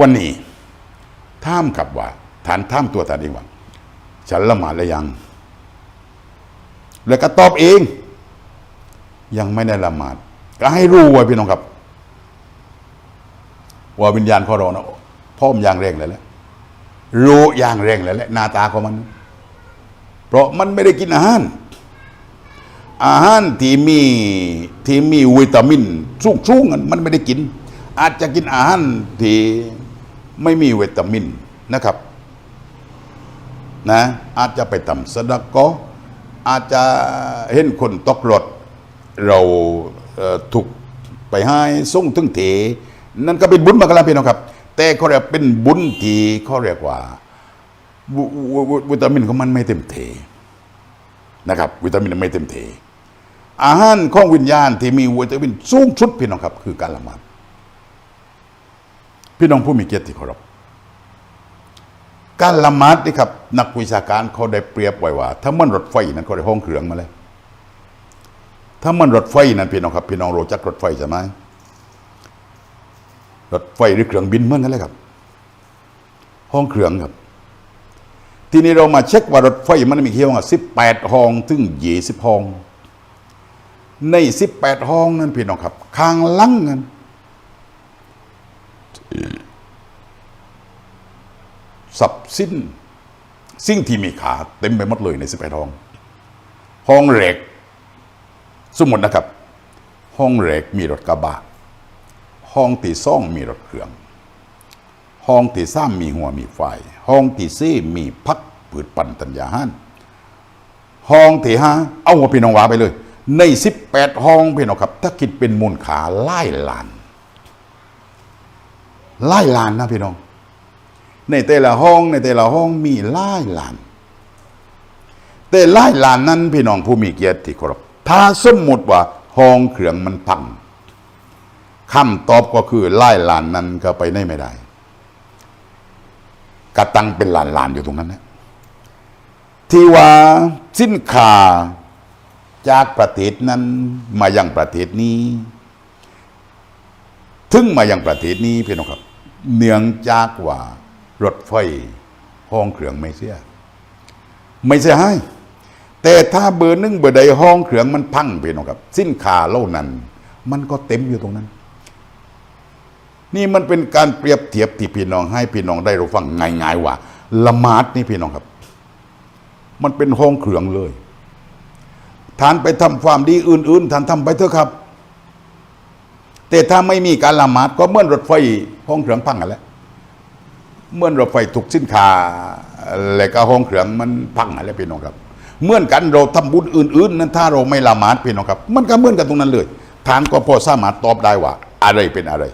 วันนี้ท่ามกับว่าฐานท่ามตัวท่านเองว่าฉันละหมาดแล้วยัง แล้วก็ตอบเอง ยังไม่ได้ละหมาด ก็ให้รู้ไว้พี่น้องครับ ว่าวิญญาณของเรานะพ่อมอย่างแรงเลยแหละรู้อย่างแรงเลยแหละหน้าตาของมัน เพราะมันไม่ได้กินอาหาร อาหารที่มีที่มีวิตามินสูงๆมันไม่ได้กิน อาจจะกินอาหารที่ ไม่มีวิตามินนะครับนะอาจจะไปทำสะดะก็อาจจะเห็นคนตกรถเราเถูกไปให้ส่งถึงเถนั่นก็เป็นบุญมากแล้วพี่น้องครับ แต่เขาเรียกเป็นบุญทีเขาเรียกว่าวิวิวิวิตามินของมันไม่เต็มเทนะครับ วิตามินไม่เต็มเทอาหารของวิญญาณที่มีวิตามินสูงสุดพี่น้องครับ คือการละหมาด พี่น้องผู้มีเกียรติที่เคารพการละหมาดนี่ครับ นักวิชาการเขาได้เปรียบไว้ว่า ถ้ามันรถไฟนั้นเขาได้ห้องเครื่องมาเลยถ้ามันรถไฟนั้นพี่น้องครับ พี่น้องรู้จักรถไฟใช่ไหมรถไฟหรือเครื่องบินเหมือนกันเลยครับ ห้องเครื่องครับ ทีนี้เรามาเช็คว่ารถไฟมันมีกี่ห้องอะสิบแปดห้องถึงยี่สิบห้อง ในสิบแปดห้องนั้นพี่น้องครับข้างลังนั้น สับสิ้น สิ่งที่มีขาเต็มไปหมดเลยในสิบแปดห้อง ห้องเหล็กสมมตินะครับ ห้องเหล็กมีรถกระบะห้องที่ซ่องมีรถเครื่อง ห้องที่สามมีหัวมีไฟ ห้องที่สี่มีพักผืดปั่นตัญญาหันห้องที่ห้าเอาหัวพี่น้องว่าไปเลย ในสิบแปดห้องพี่น้องครับ ถ้าคิดเป็นมูลค่าไล่ลานไล่ลานนะพี่น้อง ในแต่ละห้องในแต่ละห้องมีไล่ล้าน แต่ไล่ล้านนั้นพี่น้องผู้มีเกียรติที่เคารพถ้าสมมุติว่าห้องเครื่องมันพังคำตอบก็คือไล่ล้านนั้นก็ไปได้ไม่ได้กระตังเป็นหลานหลานอยู่ตรงนั้นนะที่ว่าสินค้าจากประเทศนั้นมายังประเทศนี้ ถึงมายังประเทศนี้พี่น้องครับ เนื่องจากว่า รถไฟห้องเครื่องไม่เสีย ไม่เสียให้แต่ถ้าเบอร์หนึ่งเบอร์ใดห้องเครื่องมันพังพี่น้องครับ สินคาเล่านั้น มันก็เต็มอยู่ตรงนั้น นี่มันเป็นการเปรียบเทียบที่พี่น้องให้พี่น้องได้รู้ฟังง่ายๆว่าละมาดนี่พี่น้องครับ มันเป็นห้องเครื่องเลยท่านไปทำความดีอื่น ๆท่านทำไปเถอะครับ แต่ถ้าไม่มีการละหมาดก็เหมื่อนรถไฟห้องเครื่องพังกันแล้ว เหมื่อนรถไฟถูกสินค้าแล้วก็ห้องเครื่องมันพังอะไรพี่น้องครับเหมื่อนกันเราทำบุญอื่น ๆ นั้นถ้าเราไม่ละหมาดพี่น้องครับ มันก็เหมือนกันตรงนั้นเลยทานก็พอสามารถตอบได้ว่า อะไรเป็นอะไร